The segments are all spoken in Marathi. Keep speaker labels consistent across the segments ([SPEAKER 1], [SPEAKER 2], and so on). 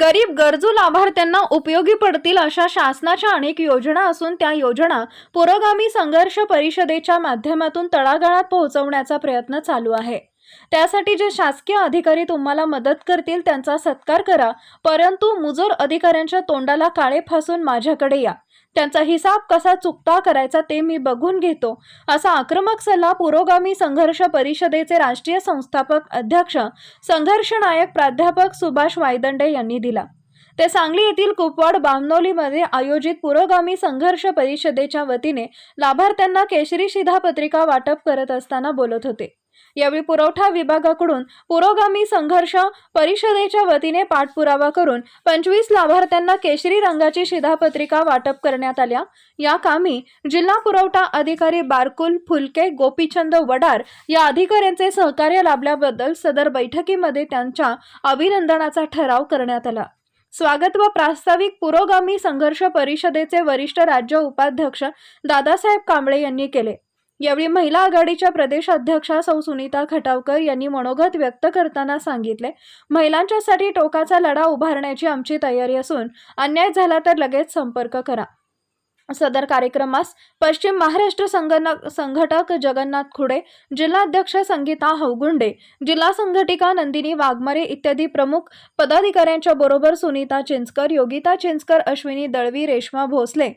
[SPEAKER 1] गरीब गरजू लाभार्थ्यांना उपयोगी पडतील अशा शासनाच्या अनेक योजना असून त्या योजना पुरोगामी संघर्ष परिषदेच्या माध्यमातून तळागाळात पोहोचवण्याचा प्रयत्न चालू आहे. त्यासाठी जे शासकीय अधिकारी तुम्हाला मदत करतील त्यांचा सत्कार करा परंतु मुजोर अधिकाऱ्यांच्या तोंडाला काळे फासून माझ्याकडे या. त्यांचा हिसाब कसा चुकता करायचा ते मी बघून घेतो. असा आक्रमक सल्ला पुरोगामी संघर्ष परिषदेचे राष्ट्रीय संस्थापक अध्यक्ष संघर्ष नायक प्राध्यापक सुभाष वायदंडे यांनी दिला. ते सांगली येथील कुपवाड बामनोलीमध्ये आयोजित पुरोगामी संघर्ष परिषदेच्या वतीने लाभार्थ्यांना केशरी शिधापत्रिका वाटप करत असताना बोलत होते. यावेळी पुरवठा विभागाकडून पुरोगामी संघर्ष परिषदेच्या वतीने पाठपुरावा करून पंचवीस लाभार्थ्यांना केशरी रंगाची शिधापत्रिका वाटप करण्यात आल्या. या कामी जिल्हा पुरवठा अधिकारी बारकुल फुलके गोपीचंद वडार या अधिकाऱ्यांचे सहकार्य लाभल्याबद्दल सदर बैठकीमध्ये त्यांच्या अभिनंदनाचा ठराव करण्यात आला. स्वागत व प्रास्ताविक पुरोगामी संघर्ष परिषदेचे वरिष्ठ राज्य उपाध्यक्ष दादासाहेब कांबळे यांनी केले. यावेळी महिला आघाडीच्या प्रदेशाध्यक्षा सौ सुनीता खटावकर यांनी मनोगत व्यक्त करताना सांगितले महिलांच्यासाठी टोकाचा लढा उभारण्याची आमची तयारी असून अन्याय झाला तर लगेच संपर्क करा. सदर कार्यक्रमास पश्चिम महाराष्ट्र संगणक संघटक जगन्नाथ खुडे जिल्हाध्यक्ष संगीता हवगुंडे जिल्हा संघटिका नंदिनी वाघमारे इत्यादी प्रमुख पदाधिकाऱ्यांच्या बरोबर सुनीता चिंचकर योगिता चिंचकर अश्विनी दळवी रेश्मा भोसले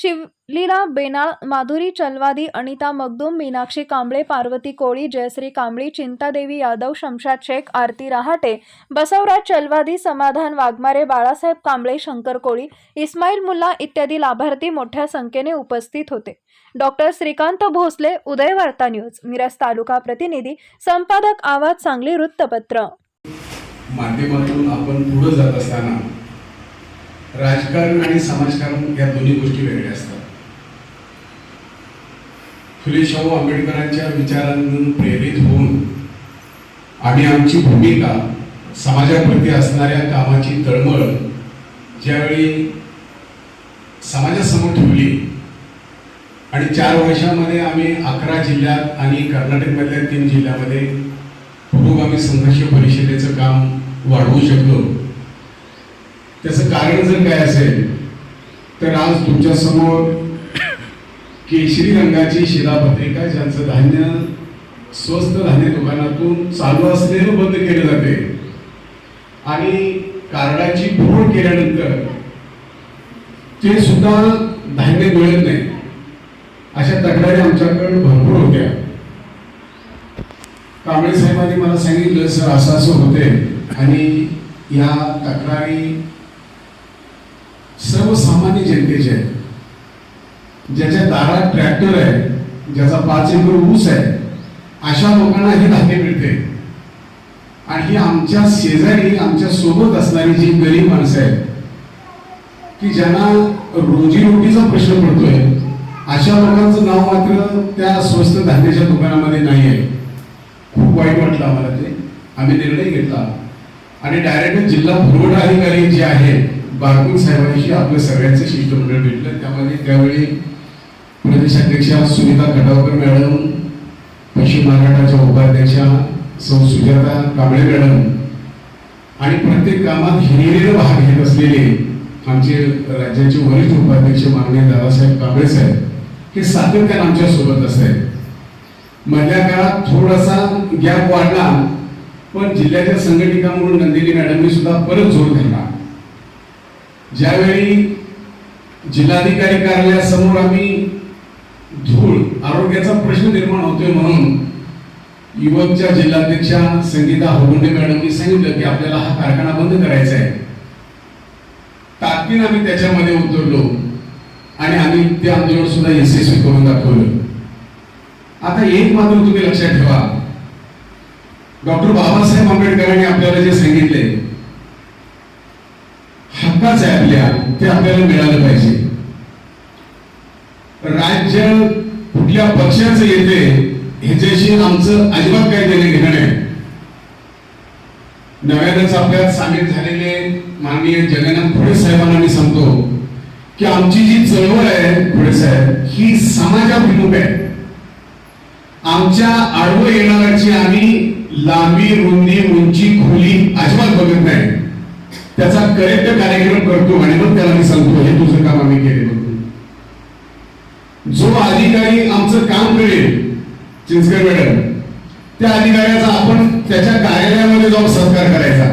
[SPEAKER 1] शिवलीला बेनाळ माधुरी चलवादी अनिता मगदूम मीनाक्षी कांबळे पार्वती कोळी जयश्री कांबळी चिंतादेवी यादव शमशाद शेख आरती रहाटे बसवराज चलवादी समाधान वाघमारे बाळासाहेब कांबळे शंकर कोळी इस्माईल मुल्ला इत्यादी लाभार्थी मोठ्या संख्येने उपस्थित होते. डॉक्टर श्रीकांत भोसले उदय वार्ता न्यूज मिरज तालुका प्रतिनिधी संपादक आवाज सांगली वृत्तपत्र.
[SPEAKER 2] माध्यमातून आपण पुढे जात असताना राजकारण आणि समाजकारण या दोन्ही गोष्टी वेगळ्या असतात. फुले शाहू आंबेडकरांच्या विचारांतून प्रेरित होऊन आम्ही आमची भूमिका समाजाप्रती असणाऱ्या कामाची तळमळ ज्यावेळी समाजासमोर ठेवली आणि चार वर्षामध्ये आम्ही अकरा जिल्ह्यात आणि कर्नाटकमधल्या तीन जिल्ह्यामध्ये पुरोगामी संघर्ष परिषदेचं काम वाढवू शकलो. त्याचं कारण जर काय असेल तर आज तुमच्यासमोर केशरी रंगाची शिलापत्रिका ज्यांचं धान्य स्वस्त धान्य दुकानातून चालू असलेलं बंद केले जाते. आणि कार्डाची फोड केल्यानंतर ते सुद्धा धान्य मिळत नाही. अशा तक्रारी आमच्याकडे भरपूर होत्या. कांबळे साहेबांनी मला सांगितलं सर असं असं होते आणि या तक्रारी सर्वसामान्य जनतेचे आहे ज्याच्या दारात ट्रॅक्टर आहे ज्याचा पाच एकर ऊस आहे अशा लोकांना हे धान्य मिळते. आणि ही आमच्या शेजारी आमच्यासोबत असणारी जी गरीब माणसं आहेत की ज्यांना रोजीरोटीचा प्रश्न पडतोय अशा लोकांचं नाव मात्र त्या स्वस्त धान्याच्या दुकानामध्ये नाही आहे. खूप वाईट वाटलं आम्हाला ते. आम्ही निर्णय घेतला. आणि डायरेक्ट जिल्हा पुरवठा अधिकारी जे आहेत बारकुल साहेबांशी आपलं सगळ्यांचं शिष्टमंडळ भेटलं. त्यामध्ये त्यावेळी प्रदेशाध्यक्षा सुनीता खटावकर मॅडम पश्चिम महाराष्ट्राच्या उपाध्यक्षा सौ सुजाता कांबळे मॅडम आणि प्रत्येक कामात हिरिरीनं भाग घेत असलेले आमचे राज्याचे वरिष्ठ उपाध्यक्ष माननीय दादासाहेब कांबळे साहेब हे सातत्यानं आमच्यासोबत असतात. मधल्या काळात थोडासा गॅप वाढला पण जिल्ह्याच्या संघटिका म्हणून नंदिनी मॅडमनी सुद्धा परत जोर धरला ज्यावेळी जिल्हाधिकारी कार्यालयासमोर आम्ही धूळ आरोग्याचा प्रश्न निर्माण होतोय म्हणून युवकच्या जिल्हाध्यक्षा संगीता होगुंडे मॅडमनी सांगितलं की आपल्याला हा कारखाना बंद करायचा आहे. तात्कीन आम्ही त्याच्यामध्ये उतरलो आणि आम्ही ते आंदोलन सुद्धा यशस्वी करून दाखवलं. आता एक मात्र तुम्ही लक्षात ठेवा. डॉक्टर बाबासाहेब आंबेडकरांनी आपल्याला जे सांगितले हक्काच आहे आपल्या ते आपल्याला मिळालं पाहिजे. राज्य कुठल्या पक्षाचं येते ह्याच्याशी आमचं अजिबात काही देणे घेणं नाही. नव्यानंच आपल्यात सामील झालेले माननीय जगन्नाथ खुडे साहेबांना मी सांगतो की आमची जी चळवळ आहे खुडे साहेब ही समाजाभिमुख आहे. आमच्या आडवं येणाऱ्याची आम्ही लांबी रुंदी उंची खोली अजिबात बघत नाही. त्याचा करेक्ट कार्यक्रम करतो आणि मग त्याला मी सांगतो हे तुझं काम आम्ही केले जो अधिकारी आमचं काम करेल चिंचकर मॅडम त्या अधिकाऱ्याचा आपण त्याच्या कार्यालयामध्ये जाऊन सत्कार करायचा.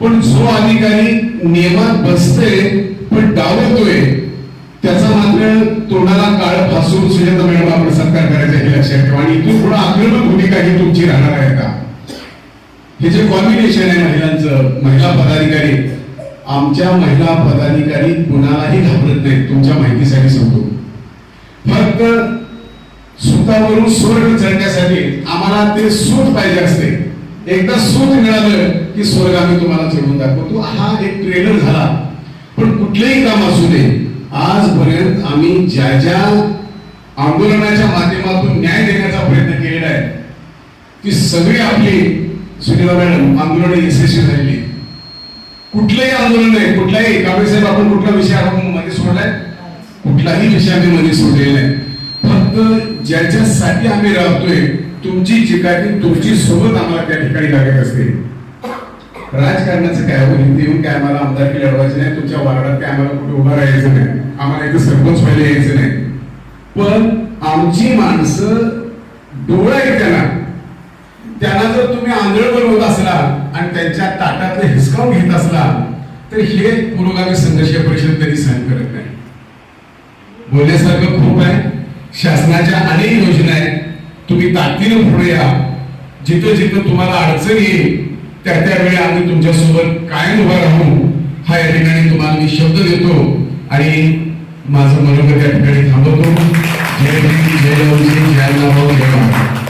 [SPEAKER 2] पण जो अधिकारी नियमात बसते पण डावलतोय त्याचा मात्र तोंडाला काळ फासून सुजाता मॅडम आपण सत्कार करायचा हे लक्षात ठेवा आणि इथून पुढे आक्रमक भूमिका ही तुमची राहणार. हे जे कॉम्बिनेशन आहे महिलांचं महिला पदाधिकारी आमच्या महिला पदाधिकारी कुणालाही घाबरत नाहीत तुमच्या माहितीसाठी सांगतो. फक्त सुतावरून स्वर्ग चढण्यासाठी आम्हाला ते सूत पाहिजे असते. एकदा सूत मिळालं की स्वर्ग आम्ही तुम्हाला चढवून दाखवतो. हा एक ट्रेलर झाला. पण कुठलेही काम असू दे आजपर्यंत आम्ही ज्या ज्या आंदोलनाच्या माध्यमातून न्याय देण्याचा प्रयत्न केलेला आहे ती सगळी आपली सुनीला मॅडम आंदोलन यशस्वी झालेली. कुठलंही आंदोलन नाही कुठलाही कांबळे साहेब आपण कुठला विषय आपण मध्ये सोडलाय? कुठलाही विषय आम्ही मध्ये सोडलेला नाही. फक्त ज्याच्यासाठी आम्ही राहतोय तुमची जी काय तुमची सोबत आम्हाला त्या ठिकाणी लागत असते. राजकारणाचं काय होईल इथे येऊन काय आम्हाला आमदारकी लढवायची नाही? तुमच्या वार्डात काय आम्हाला कुठे उभं राहायचं नाही? आम्हाला इथं सरपंच व्हायला यायचं नाही. पण आमची माणसं डोळा ना त्यांना जर तुम्ही आंधळ बनवत असला आणि त्यांच्या ताटातले हिसकावून घेत असला तर हे पुरोगामी संघर्ष परिषद कधी सहन करत नाही. बोलण्यासारखं खूप आहे. शासनाच्या अनेक योजना आहेत. तुम्ही ताकदीनं पुढे या. जिथं जिथं तुम्हाला अडचण येईल त्या त्यावेळी आम्ही तुमच्यासोबत कायम उभा राहू. हा या ठिकाणी तुम्हाला मी शब्द देतो आणि माझं मनोगत या ठिकाणी थांबवतो. जय भीम जय राऊत